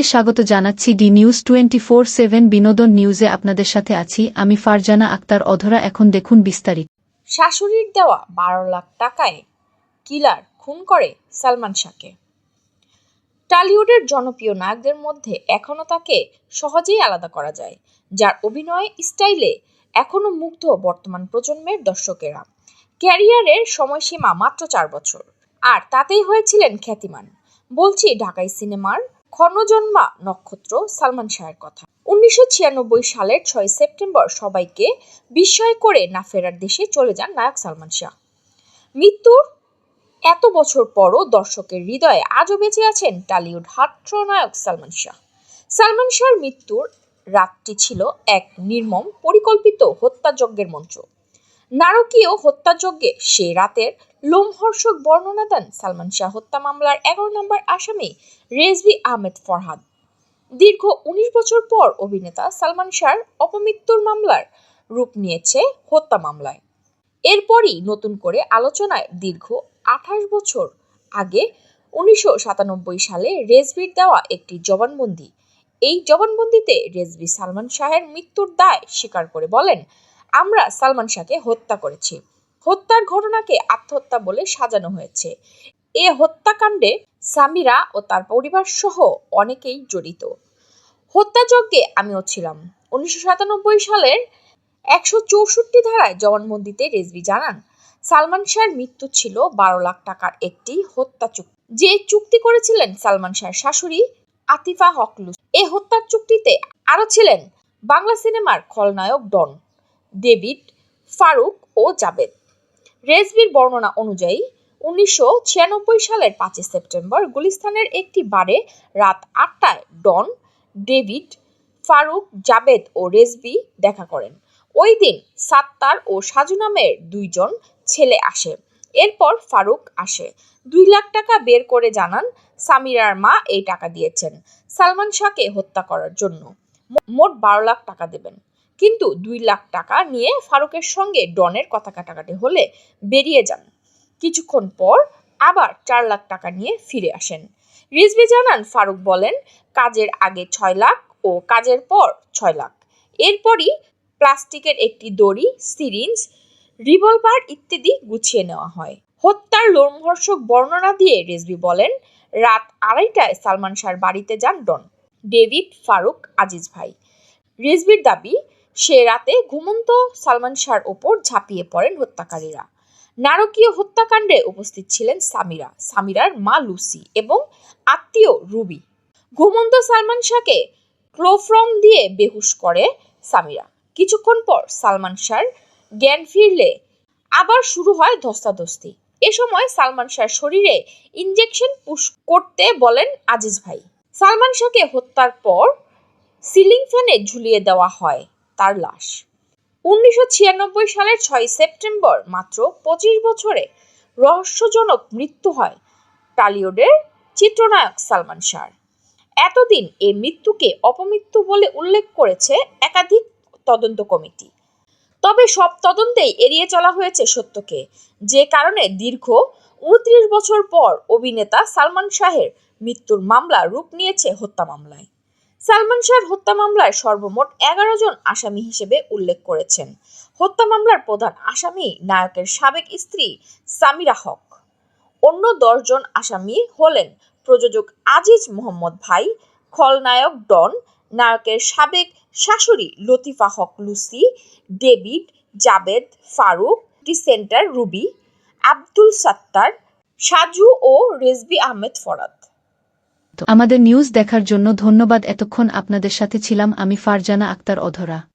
সবাইকে স্বাগত জানাচ্ছি D news twenty four seven বিনোদন নিউজে আপনাদের সাথে আছি, আমি ফারজানা আক্তার অধরা, এখন দেখুন বিস্তারিত। শাশুড়ির দেওয়া বারো লাখ টাকায় কিলার খুন করে সালমান শাহকে। টলিউডের জনপ্রিয় নায়কদের মধ্যে এখনও তাকে সহজেই আলাদা করা যায়, যার অভিনয় স্টাইলে এখনও মুগ্ধ বর্তমান প্রজন্মের দর্শকেরা। ক্যারিয়ারের সময়সীমা মাত্র চার বছর, আর তাতেই হয়েছিলেন খ্যাতিমান। বলছি, ঢাকাই সিনেমার ক্ষণজন্মা নক্ষত্র সালমান শাহের কথা। উনিশশো ছিয়ানব্বই সালের ছয় সেপ্টেম্বর সবাইকে বিস্ময় করে না ফেরার দেশে চলে যান নায়ক সালমান শাহ। মৃত্যুর এত বছর পরও দর্শকের হৃদয়ে আজও বেঁচে আছেন টালিউড হাস্যনায়ক সালমান শাহ। সালমান শাহর মৃত্যুর রাতটি ছিল এক নির্মম, পরিকল্পিত হত্যাযজ্ঞের মঞ্চ। নারকীয় হত্যাযজ্ঞে সে রাতের লোমহর্ষক বর্ণনা দেন সালমান শাহ হত্যা মামলার এগারো নম্বর আসামি রেজভি আহমেদ ফরহাদ। দীর্ঘ উনিশ বছর পর অভিনেতা সালমান শাহর অপমৃত্যুর মামলার রূপ নিয়েছে হত্যা মামলায়। এরপরই নতুন করে আলোচনায় দীর্ঘ আঠাশ বছর আগে উনিশশো সাতানব্বই সালে রেজভির দেওয়া একটি জবানবন্দি। এই জবানবন্দিতে রেজভি সালমান শাহের মৃত্যুর দায় স্বীকার করে বলেন আমরা সালমান শাহকে হত্যা করেছি। হত্যার ঘটনাকে আত্মহত্যা বলে সাজানো হয়েছে। এ হত্যাকাণ্ডে সামিরা ও তার পরিবার সহ অনেকেই জড়িত। হত্যাযজ্ঞে আমিও ছিলাম। উনিশশো সাতানব্বই সালের একশো চৌষট্টি ধারায় জবানবন্দিতে রেজবি জানান, সালমান শাহের মৃত্যু ছিল বারো লাখ টাকার একটি হত্যা চুক্তি। যে চুক্তি করেছিলেন সালমান শাহের শাশুড়ি আতিফা হকলু এ হত্যার চুক্তিতে আরও ছিলেন বাংলা সিনেমার খলনায়ক ডন। ডেভিড, ফারুক ও জাবেদ রেজভির বর্ণনা অনুযায়ী, উনিশশো ছিয়ানব্বই সালের পাঁচই সেপ্টেম্বর গুলিস্তানের একটি বারে রাত আটটায় ডন, ডেভিড, ফারুক জাবেদ ও রেজভি দেখা করেন। ওই দিন সাত্তার ও সাজু নামের দুইজন ছেলে আসে। এরপর ফারুক আসে। দুই লাখ টাকা বের করে জানান সামিরার মা এই টাকা দিয়েছেন। সালমান শাহকে হত্যা করার জন্য। মোট বারো লাখ টাকা দেবেন। কিন্তু দুই লাখ টাকা নিয়ে ফারুকের সঙ্গে ডনের কথা কাটাকাটি হলে বেরিয়ে যান। কিছুক্ষণ পর আবার চার লাখ টাকা নিয়ে ফিরে আসেন। রিজভি জানান, ফারুক বলেন, কাজের আগে ছয় লাখ ও কাজের পর ছয় লাখ। এরপরই প্লাস্টিকের একটি দড়ি, সিরিঞ্জ, রিভলভার ইত্যাদি গুছিয়ে নেওয়া হয়। হত্যার লোমহর্ষক বর্ণনা দিয়ে রেজভি বলেন, রাত আড়াইটায় সালমান শাহর বাড়িতে যান ডন। ডেভিড, ফারুক, আজিজ ভাই। রেজভির দাবি সে রাতে ঘুমন্ত সালমান শাহর ওপর ঝাঁপিয়ে পড়েন হত্যাকারীরা। নারকীয় হত্যাকাণ্ডে উপস্থিত ছিলেন সামিরা, সামিরার মা লুসি এবং আত্মীয় রুবি। ঘুমন্ত সালমান শাহকে ক্লোফ্রং দিয়ে বেহুশ করে সামিরা। কিছুক্ষণ পর সালমান শাহর জ্ঞান ফিরলে আবার শুরু হয় ধস্তাধস্তি। এ সময় সালমান শাহর শরীরে ইনজেকশন পুশ করতে বলেন আজিজ ভাই। সালমান শাহকে হত্যার পর সিলিং ফ্যানে ঝুলিয়ে দেওয়া হয়। তার লাশ। উনিশশো ছিয়ানব্বই সালের ছয় সেপ্টেম্বর মাত্র পঁচিশ বছরে রহস্যজনক মৃত্যু হয় টালিউডের চিত্রনায়ক সালমান শাহর এতদিন এই মৃত্যুকে অপমৃত্যু বলে উল্লেখ করেছে একাধিক তদন্ত কমিটি। তবে সব তদন্তেই এড়িয়ে চলা হয়েছে সত্যকে, যে কারণে দীর্ঘ উনত্রিশ বছর পর অভিনেতা সালমান শাহের মৃত্যুর মামলা রূপ নিয়েছে হত্যা মামলায়। সালমান শাহর হত্যা মামলায় সর্বমোট এগারো জন আসামি হিসেবে উল্লেখ করেছেন। হত্যা মামলার প্রধান আসামি নায়কের সাবেক স্ত্রী সামিরা হক। অন্য দশজন আসামি হলেন প্রযোজক আজিজ মোহাম্মদ ভাই, খলনায়ক ডন, নায়কের সাবেক শাশুড়ি লতিফা হক লুসি, ডেভিড, জাবেদ, ফারুক টি সেন্টার রুবি, আব্দুল সাত্তার, সাজু ও রেজবি আহমেদ ফরাদ। আমাদের নিউজ দেখার জন্য ধন্যবাদ। এতক্ষণ আপনাদের সাথে ছিলাম আমি ফারজানা আক্তার অধরা।